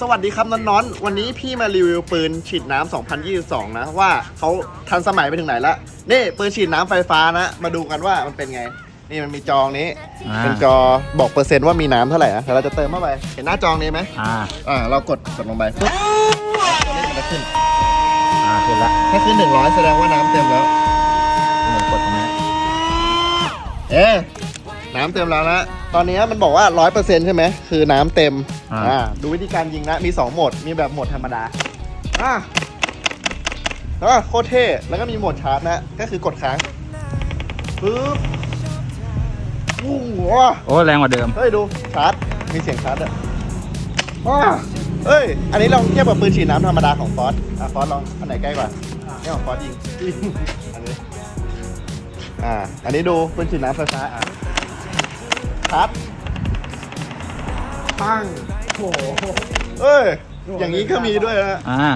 สวัสดีครับน้อนๆ วันนี้พี่มารีวิวปืนฉีดน้ำ2022 นะ ว่าเขาทันสมัยไปถึงไหนละนี่ปืนฉีดน้ำไฟฟ้านะ มาดูกันว่ามันเป็นไง นี่มันมีจองนี้ อ่า เป็นจอบอกเปอร์เซ็นต์ว่ามีน้ำเท่าไหร่นะแต่เราจะเติมเข้าไป เห็นหน้าจองนี้ไหมอ่า อ่าเรากดกดลงไปปุ๊บตัวเลขมันจะขึ้นอ่าขึ้นละถ้าขึ้น 100 แสดงว่าน้ำเต็มแล้ว หนึ่งกดตรงนี้เอ๊ะ น้ำเต็มแล้วนะ ตอนนี้มันบอกว่า 100%ใช่ไหม คือน้ำเต็ม อ่าดูวิธีการยิงนะ มี 2 โหมด มีแบบโหมดธรรมดา อะอะโคตรเท่ แล้วก็มีโหมดชาร์จนะ ก็คือกดค้าง ปึ๊บวู้ว้าโอ้แรงกว่าเดิม เฮ้ย ดู ชาร์จ มีเสียงชาร์จอะว้าเฮ้ย อันนี้ลองเทียบกับปืนฉีดน้ำธรรมดาของฟอสอะฟอสลอง อันไหนใกล้กว่า นี่ของฟอสยิงยิงอันนี้ อ่า อันนี้ดูปืนฉีดน้ำไฟฟ้าอะ ชัดปังโอ้โหเอ้ย อย่างนี้ก็มีด้วยนะอ่า